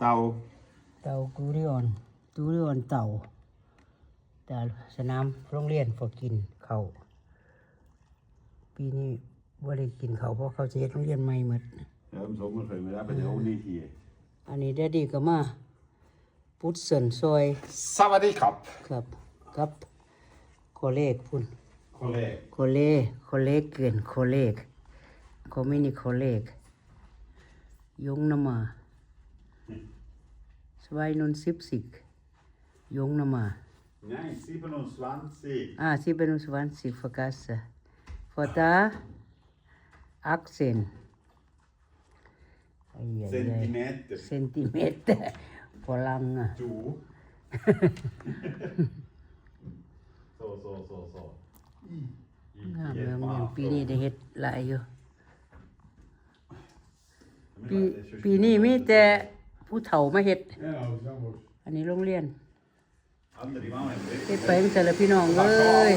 เตาเต่ากูริออนกูริออนเต่าแต่สนามโรงเรียนพอกินเขาวปีนี้ว่าได้กินเขาวเพราะเขาจะเฮ็ดโรงเรียนใหม่หมดเดี๋ยวผมส่งมาเคยมาแล้วไปเดี๋ยวนี่ทีอันนี้ได้ดีก็มาพุทธเสินซอยสวัสดีครับครับครับโคเลกพุ่นคนแรกโคเลโคเลกเกินโคเลกโคมินิโคเลกยงน้ำมา สวายนุนสิบสิกยงน้ำมา Nein, 27. Ah, 27 vergessen. Von da 18 Ai, ai, ai. Zentimeter. Zentimeter. Voll lang. Du. so, so, so, so. งามงามงามปีนี้ได้เฮ็ดหลายอยู่ ปีปีนี้มีแต่ ผู้เฒ่ามาเฮ็ด Ja, jammer. อันนี้โรงเรียน Andere Mama. เฮ็ดไปตั้งแต่ละพี่น้องเอ้ย